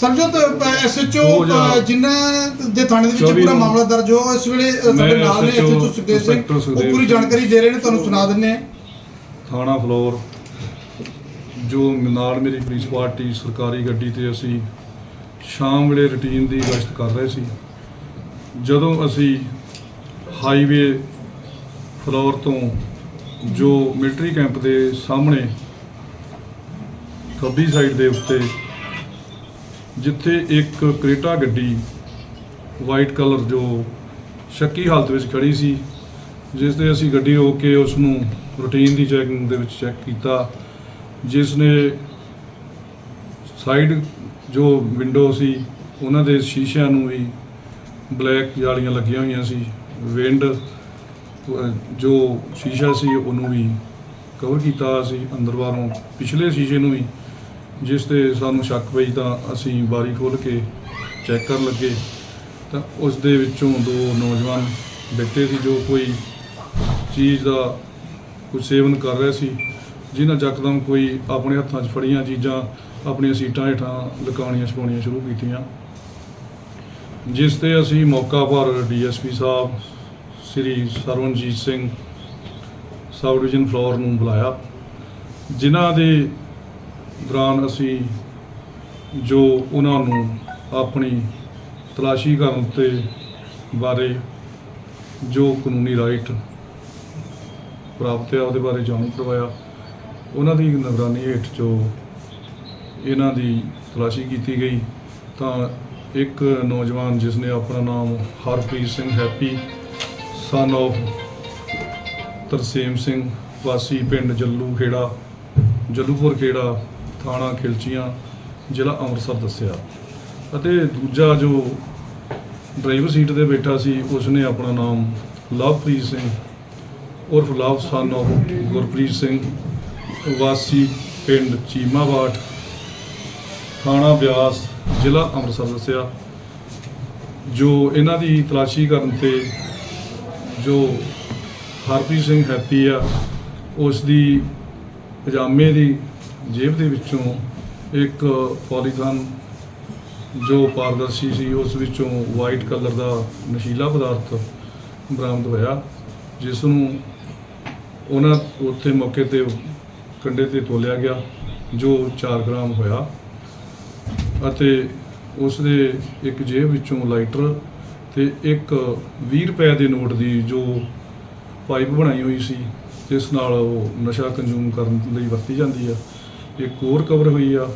ਸਰਜੋਤ SHO ਜਿਨ੍ਹਾਂ ਦੇ ਥਾਣੇ ਦੇ ਵਿੱਚ ਪੂਰਾ ਮਾਮਲਾ ਦਰਜ ਹੋ ਇਸ ਵੇਲੇ ਸਾਡੇ ਨਾਲ ਨੇ ਐਸਐਚਓ ਸੁਖਦੇਵ ਸਿੰਘ। ਉਹ ਪੂਰੀ। ਜਾਣਕਾਰੀ ਦੇ ਰਹੇ ਨੇ ਤੁਹਾਨੂੰ ਸੁਣਾ ਦਿੰਨੇ ਆ ਥਾਣਾ ਫਲੋਰ ਜੋ ਨਾਲ ਮੇਰੀ ਪੁਲਿਸ ਪਾਰਟੀ ਸਰਕਾਰੀ ਗੱਡੀ ਤੇ ਅਸੀਂ ਸ਼ਾਮ ਵੇਲੇ ਰੁਟੀਨ ਦੀ ਗਸ਼ਤ ਕਰ ਰਹੇ ਸੀ। ਜਦੋਂ ਅਸੀਂ ਹਾਈਵੇ ਫਲੋਰ ਤੋਂ ਜੋ ਮਿਲਟਰੀ ਕੈਂਪ ਦੇ ਸਾਹਮਣੇ ਖੱਬੀ ਸਾਈਡ ਦੇ ਉੱਤੇ ਜਿੱਥੇ ਇੱਕ ਕ੍ਰੇਟਾ ਗੱਡੀ ਵਾਈਟ ਕਲਰ ਜੋ ਸ਼ੱਕੀ ਹਾਲਤ ਵਿੱਚ ਖੜੀ ਸੀ, ਜਿਸ ਤੇ ਅਸੀਂ ਗੱਡੀ ਰੋਕ ਕੇ ਉਸ ਨੂੰ ਰੂਟੀਨ ਦੀ ਚੈਕਿੰਗ ਦੇ ਵਿੱਚ ਚੈੱਕ ਕੀਤਾ, ਜਿਸ ਨੇ ਸਾਈਡ ਜੋ ਵਿੰਡੋ ਸੀ, ਉਹਨਾਂ ਦੇ ਸ਼ੀਸ਼ਿਆਂ ਨੂੰ ਵੀ ਬਲੈਕ ਜਾਲੀਆਂ ਲੱਗੀਆਂ ਹੋਈਆਂ ਸੀ ਵਿੰਡ ਜੋ ਸ਼ੀਸ਼ਾ ਸੀ ਉਹਨੂੰ ਵੀ ਕਵਰ ਕੀਤਾ ਸੀ, ਅੰਦਰ ਬਾਹਰੋਂ ਪਿਛਲੇ ਸ਼ੀਸ਼ੇ ਨੂੰ ਵੀ ਜਿਸ ਤੇ ਸਾਨੂੰ ਸ਼ੱਕ ਪਈ ਤਾਂ ਅਸੀਂ ਬਾਰੀ ਖੋਲ੍ਹ ਕੇ ਚੈੱਕ ਕਰਨ ਲੱਗੇ। ਤਾਂ ਉਸ ਦੇ ਵਿੱਚੋਂ ਦੋ ਨੌਜਵਾਨ ਬੈਠੇ ਸੀ ਜੋ ਕੋਈ ਚੀਜ਼ ਦਾ ਕੁਝ ਸੇਵਨ ਕਰ ਰਹੇ ਸੀ, ਜਿਨ੍ਹਾਂ ਯਕਦਮ ਕੋਈ ਆਪਣੇ ਹੱਥਾਂ 'ਚ ਫੜੀਆਂ ਚੀਜ਼ਾਂ, ਆਪਣੀਆਂ ਸੀਟਾਂ ਹੇਠਾਂ ਲਗਾਉਣੀਆਂ ਛਪਾਉਣੀਆਂ ਸ਼ੁਰੂ ਕੀਤੀਆਂ। ਜਿਸ ਤੇ ਅਸੀਂ ਮੌਕਾ ਪਰ ਡੀਐਸਪੀ ਸਾਹਿਬ, ਸ੍ਰੀ ਸਰਵਨਜੀਤ ਸਿੰਘ, ਸਬ ਡਿਵੀਜ਼ਨ ਫਲੋਰ ਨੂੰ ਬੁਲਾਇਆ, ਜਿਨ੍ਹਾਂ ਦੇ ਦੌਰਾਨ ਅਸੀਂ ਜੋ ਉਹਨਾਂ ਨੂੰ ਆਪਣੀ ਤਲਾਸ਼ੀ ਕਰਨ ਤੇ ਬਾਰੇ ਜੋ ਕਾਨੂੰਨੀ ਰਾਈਟ ਪ੍ਰਾਪਤ ਹੈ ਉਹਦੇ ਬਾਰੇ ਜਾਣੂ ਕਰਵਾਇਆ। ਉਹਨਾਂ ਦੀ ਨਿਗਰਾਨੀ ਹੇਠ ਜੋ ਇਹਨਾਂ ਦੀ ਤਲਾਸ਼ੀ ਕੀਤੀ ਗਈ, ਤਾਂ ਇੱਕ ਨੌਜਵਾਨ ਜਿਸ ਨੇ ਆਪਣਾ ਨਾਮ Harpreet Singh Happy son of Tarsem Singh, ਵਾਸੀ ਪਿੰਡ ਜੱਲੂ ਖੇੜਾ, ਜੱਲੂਪੁਰ ਖੇੜਾ ਥਾਣਾ ਖਿਲਚੀਆਂ, ਜ਼ਿਲ੍ਹਾ ਅੰਮ੍ਰਿਤਸਰ ਦੱਸਿਆ। ਅਤੇ ਦੂਜਾ ਜੋ ਡਰਾਈਵਰ ਸੀਟ ਤੇ ਬੈਠਾ ਸੀ ਉਸ ਨੇ ਆਪਣਾ ਨਾਮ ਲਵਪ੍ਰੀਤ ਸਿੰਘ, ਉਰਫ Love son of Gurpreet Singh, ਵਾਸੀ ਪਿੰਡ ਚੀਮਾਵਾਟ, ਥਾਣਾ ਬਿਆਸ, ਜ਼ਿਲ੍ਹਾ ਅੰਮ੍ਰਿਤਸਰ ਦੱਸਿਆ। ਜੋ ਇਹਨਾਂ ਦੀ ਤਲਾਸ਼ੀ ਕਰਨ ਤੇ ਜੋ ਹਰਪ੍ਰੀਤ ਸਿੰਘ ਹੈਪੀ ਆ ਉਸ ਦੀ ਪਜਾਮੇ ਦੀ ਜੇਬ ਦੇ ਵਿੱਚੋਂ ਇੱਕ ਪੋਲੀਥਨ ਜੋ ਪਾਰਦਰਸ਼ੀ ਸੀ, ਉਸ ਵਿੱਚੋਂ ਵਾਈਟ ਕਲਰ ਦਾ ਨਸ਼ੀਲਾ ਪਦਾਰਥ ਬਰਾਮਦ ਹੋਇਆ ਜਿਸ ਨੂੰ ਉਹਨਾਂ ਉੱਥੇ ਮੌਕੇ ਤੇ ਕੰਡੇ ਤੇ ਤੋਲਿਆ ਗਿਆ, ਜੋ 4 ਗ੍ਰਾਮ ਹੋਇਆ ਅਤੇ ਉਸ ਦੇ ਇੱਕ ਜੇਬ ਵਿੱਚੋਂ ਲਾਈਟਰ ਤੇ ਇੱਕ 20 ਰੁਪਏ ਦੇ ਨੋਟ ਦੀ ਜੋ ਪਾਈਪ ਬਣਾਈ ਹੋਈ ਸੀ, ਜਿਸ ਨਾਲ ਉਹ ਨਸ਼ਾ ਕੰਜ਼ੂਮ ਕਰਨ ਲਈ ਵਰਤੀ ਜਾਂਦੀ ਆ। ਇੱਕ ਹੋਰ ਕਵਰ ਹੋਈ ਆ।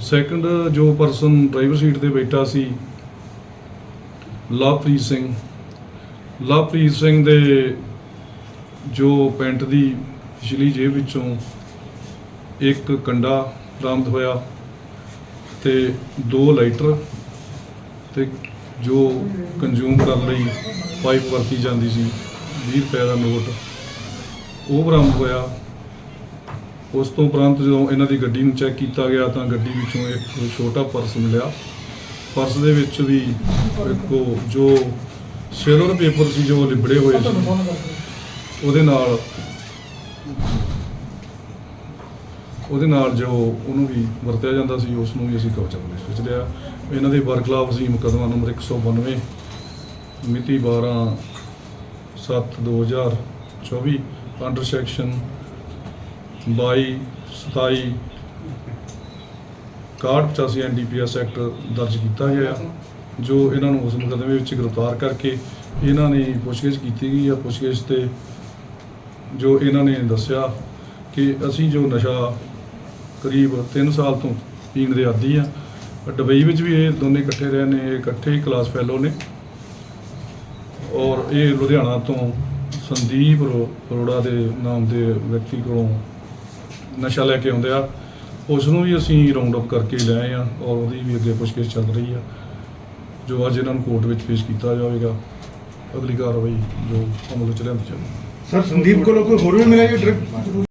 ਸੈਕੰਡ ਜੋ ਪਰਸਨ ਡਰਾਈਵਰ ਸੀਟ ਤੇ ਬੈਠਾ ਸੀ, ਲਵਪ੍ਰੀਤ ਸਿੰਘ। ਲਵਪ੍ਰੀਤ ਸਿੰਘ ਦੇ ਜੋ ਪੈਂਟ ਦੀ ਪਿਛਲੀ ਜੇਬ ਵਿੱਚੋਂ ਇੱਕ ਕੰਡਾ ਬਰਾਮਦ ਹੋਇਆ ਤੇ ਦੋ ਲਾਈਟਰ ਤੇ ਜੋ ਕੰਜ਼ੂਮ ਕਰਨ ਲਈ ਪਾਈਪ ਵਰਤੀ ਜਾਂਦੀ ਸੀ 20 ਰੁਪਏ ਦਾ ਨੋਟ ਉਹ ਬਰਾਮਦ ਹੋਇਆ। ਉਸ ਤੋਂ ਉਪਰੰਤ ਜਦੋਂ ਇਹਨਾਂ ਦੀ ਗੱਡੀ ਨੂੰ ਚੈੱਕ ਕੀਤਾ ਗਿਆ ਤਾਂ ਗੱਡੀ ਵਿੱਚੋਂ ਇੱਕ ਛੋਟਾ ਪਰਸ ਮਿਲਿਆ। ਪਰਸ ਦੇ ਵਿੱਚ ਵੀ ਇੱਕ ਜੋ ਸਿਲਵਰ ਪੇਪਰ ਸੀ, ਜੋ ਲਿਬੜੇ ਹੋਏ ਸੀ, ਉਹਦੇ ਨਾਲ ਉਹਦੇ ਨਾਲ ਜੋ ਉਹਨੂੰ ਵੀ ਵਰਤਿਆ ਜਾਂਦਾ ਸੀ, ਉਸ ਨੂੰ ਵੀ ਅਸੀਂ ਕਬਜ਼ਾ ਪੁਲਿਸ ਵਿੱਚ ਲਿਆ। ਇਹਨਾਂ ਦੇ ਬਰਖਲਾਫ ਅਸੀਂ ਮੁਕੱਦਮਾ ਨੰਬਰ 192 ਮਿਤੀ 12 7 2024 ਅੰਡਰ ਸੈਕਸ਼ਨ 22 27 6185 ਐਨਡੀਪੀਐਸ ਐਕਟ ਦਰਜ ਕੀਤਾ ਗਿਆ ਜੋ ਇਹਨਾਂ ਨੂੰ ਉਸ ਮੁਕੱਦਮੇ ਵਿੱਚ ਗ੍ਰਿਫਤਾਰ ਕਰਕੇ ਇਹਨਾਂ ਨੇ ਪੁੱਛਗਿੱਛ ਕੀਤੀ ਗਈ ਆ, ਪੁੱਛਗਿੱਛ ਤੇ ਜੋ ਇਹਨਾਂ ਨੇ ਦੱਸਿਆ ਕਿ ਅਸੀਂ ਜੋ ਨਸ਼ਾ ਕਰੀਬ 3 ਸਾਲ ਤੋਂ ਪੀਣ ਦੇ ਆਦੀ ਆ ਦੁਬਈ ਵਿੱਚ ਵੀ ਇਹ ਦੋਨੇ ਇਕੱਠੇ ਰਹੇ ਨੇ, ਇਹ ਇਕੱਠੇ ਹੀ ਕਲਾਸ ਫੈਲੋ ਨੇ। ਔਰ ਇਹ ਲੁਧਿਆਣਾ ਤੋਂ ਸੰਦੀਪ ਅਰੋ- ਅਰੋੜਾ ਦੇ ਨਾਮ ਦੇ ਵਿਅਕਤੀ ਕੋਲੋਂ ਨਸ਼ਾ ਲੈ ਕੇ ਆਉਂਦੇ ਆ। ਉਸ ਨੂੰ ਵੀ ਅਸੀਂ ਰਾਉਂਡ ਅਪ ਕਰਕੇ ਲਿਆਏ ਆ ਔਰ ਉਹਦੀ ਵੀ ਅੱਗੇ ਪੁੱਛਗਿੱਛ ਚੱਲ ਰਹੀ ਆ। ਜੋ ਅੱਜ ਇਹਨਾਂ ਨੂੰ ਕੋਰਟ ਵਿੱਚ ਪੇਸ਼ ਕੀਤਾ ਜਾਵੇਗਾ, ਅਗਲੀ ਕਾਰਵਾਈ ਜੋ ਅਮਲ 'ਚ ਲਿਆਂਦੀ ਜਾਵੇਗੀ। ਸਰ, ਸੰਦੀਪ ਕੋਲੋਂ ਕੋਈ ਹੋਰ ਵੀ ਮਿਲਿਆ ਜੀ? ਡਰਿਪ